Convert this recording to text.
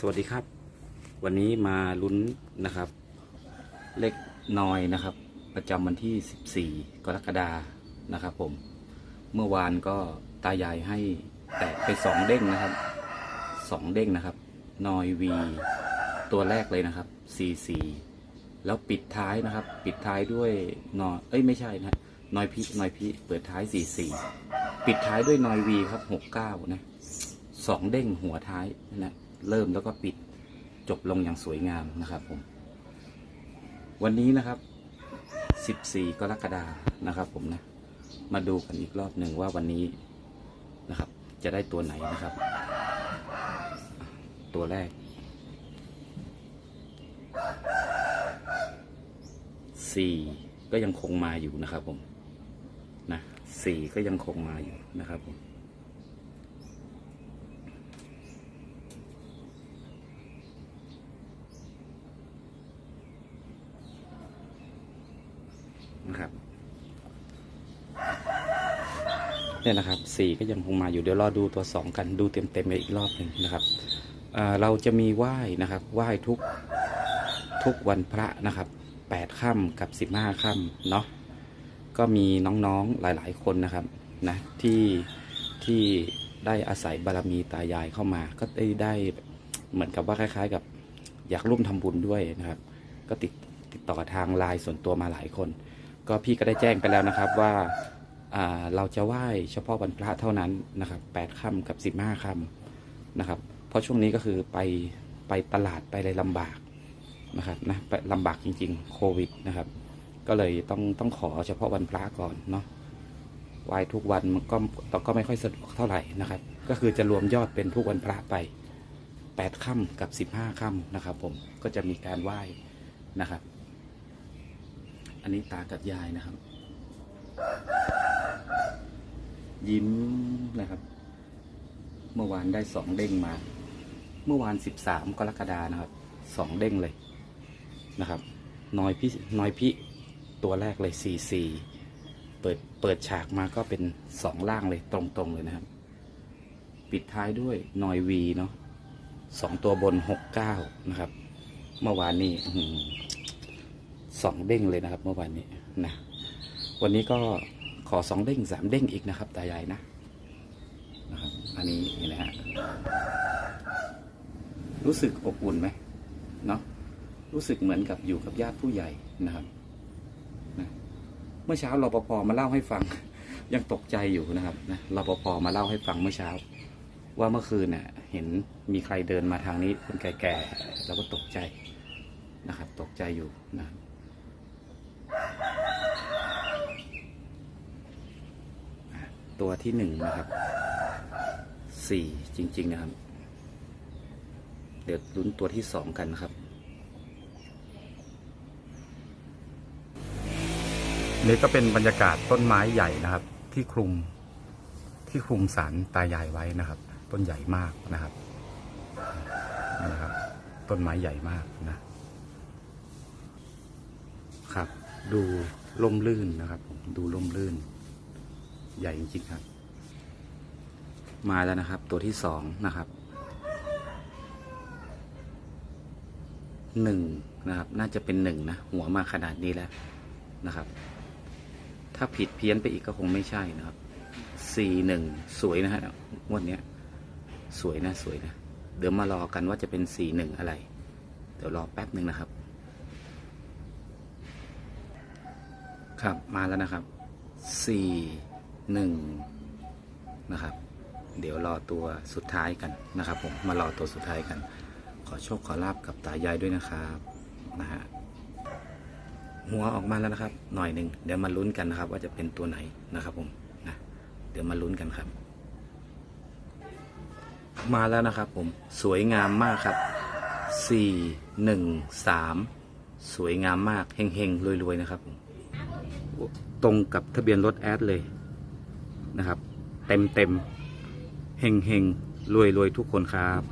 สวัสดีครับ วันนี้มาลุ้นนะครับ เลขนอยนะครับ ประจำวันที่ 14 กรกฎานะครับ ผม เมื่อวานก็ตายายให้แตะไปสองเด้งนะครับสองเด้งนะครับ นอยวีตัวแรกเลยนะครับ44แล้วปิดท้ายนะครับ ปิดท้ายด้วยนอยเอ้ยไม่ใช่นะนอยพินอยพิเปิดท้าย44ปิดท้ายด้วยนอยวีครับ69นะสองเด้งหัวท้ายนะ เริ่มแล้วก็ปิดจบลงอย่างสวยงามนะครับผม วันนี้นะครับ 14 กรกฎานะครับผมนะ มาดูกันอีกรอบหนึ่งว่าวันนี้นะครับ จะได้ตัวไหนนะครับ ตัวแรกสี่ก็ยังคงมาอยู่นะครับผมนะสี่ก็ยังคงมาอยู่นะครับผม นะครับเนี่ยนะครับสี่ก็ยังคงมาอยู่เดี๋ยวรอดูตัวสองกันดูเต็มเต็มไปอีกรอบหนึ่งนะครับเราจะมีไหว้นะครับไหว้ทุกทุกวันพระนะครับแปดค่ำกับสิบห้าค่ำเนาะก็มีน้องๆหลายๆคนนะครับนะที่ที่ได้อาศัยบารมีตายายเข้ามา ก็ได้ได้เหมือนกับว่าคล้ายๆ กับอยากร่วมทำบุญด้วยนะครับ ก็ติดติดต่อทางไลน์ส่วนตัวมาหลายคน ก็พี่ก็ได้แจ้งไปแล้วนะครับว่าเราจะไหว้เฉพาะวันพระเท่านั้นนะครับแปดค่ำกับสิบห้าค่ำนะครับ เพราะช่วงนี้ก็คือไปไปตลาดไปอะไรลำบากนะครับนะลำบากจริง ๆ โควิดนะครับ ก็เลยต้องต้องขอเฉพาะวันพระก่อนเนาะไหว้ทุกวันมันก็ก็ไม่ค่อยสะดวกเท่าไหร่นะครับ ก็คือจะรวมยอดเป็นทุกวันพระไปแปดค่ำกับสิบห้าค่ำนะครับ ผมก็จะมีการไหว้นะครับ อันนี้ตากับยายนะครับ ยิ้มนะครับ เมื่อวานได้สองเด้งมา เมื่อวานสิบสามกรกฎานะครับสองเด้งเลยนะครับน้อยพี่น้อยพี่ตัวแรกเลยสี่สี่เปิดเปิดฉากมาก็เป็นสองล่างเลยตรงๆเลยนะครับ ปิดท้ายด้วยนอยวีเนาะสองตัวบนหกเก้านะครับ เมื่อวานนี้ สองเด้งเลยนะครับ เมื่อวานนี้นะวันนี้ก็ขอสองเด้งสามเด้งอีกนะครับ ตายายนะนะครับอันนี้นี่นะฮะรู้สึกอบอุ่นไหมเนาะรู้สึกเหมือนกับอยู่กับญาติผู้ใหญ่นะครับนะเมื่อเช้ารปภมาเล่าให้ฟัง ยังตกใจอยู่นะครับนะรปภมาเล่าให้ฟังเมื่อเช้า ว่าเมื่อคืนน่ะ เห็นมีใครเดินมาทางนี้คนแก่ๆเราก็ตกใจนะครับ ตกใจอยู่นะครับ ตัวที่หนึ่งนะครับสี่จริง ๆ นะครับ เดี๋ยวลุ้นตัวที่สองกันนะครับ นี่ก็เป็นบรรยากาศต้นไม้ใหญ่นะครับ ที่คลุมที่คลุมสารตายายไว้นะครับ ต้นใหญ่มากนะครับนี่นะครับ ต้นไม้ใหญ่มากนะครับ ดูล่มลื่นนะครับผมดูล่มลื่น ใหญ่จริงๆครับ มาแล้วนะครับ ตัวที่สองนะครับหนึ่งนะครับ น่าจะเป็นหนึ่งนะ หัวมาขนาดนี้แล้วนะครับ ถ้าผิดเพี้ยนไปอีกก็คงไม่ใช่นะครับสี่หนึ่งสวยนะฮะงวดนี้สวยนะสวยนะ เดี๋ยวมารอกันว่าจะเป็นสี่หนึ่งอะไร เดี๋ยวรอแป๊บหนึ่งนะครับ ครับมาแล้วนะครับสี่ หนึ่งนะครับ เดี๋ยวรอตัวสุดท้ายกันนะครับผมมารอตัวสุดท้ายกัน ขอโชคขอลาบกับตายายด้วยนะครับนะฮะหัวออกมาแล้วนะครับ หน่อยหนึ่งเดี๋ยวมาลุ้นกันนะครับ ว่าจะเป็นตัวไหนนะครับผมนะเดี๋ยวมาลุ้นกันครับ มาแล้วนะครับผมสวยงามมากครับสี่หนึ่งสามสวยงามมากเฮงๆรวยๆนะครับผมตรงกับทะเบียนรถแอดเลย นะครับ เต็มเต็มเฮงเฮงรวยรวยทุกคนครับ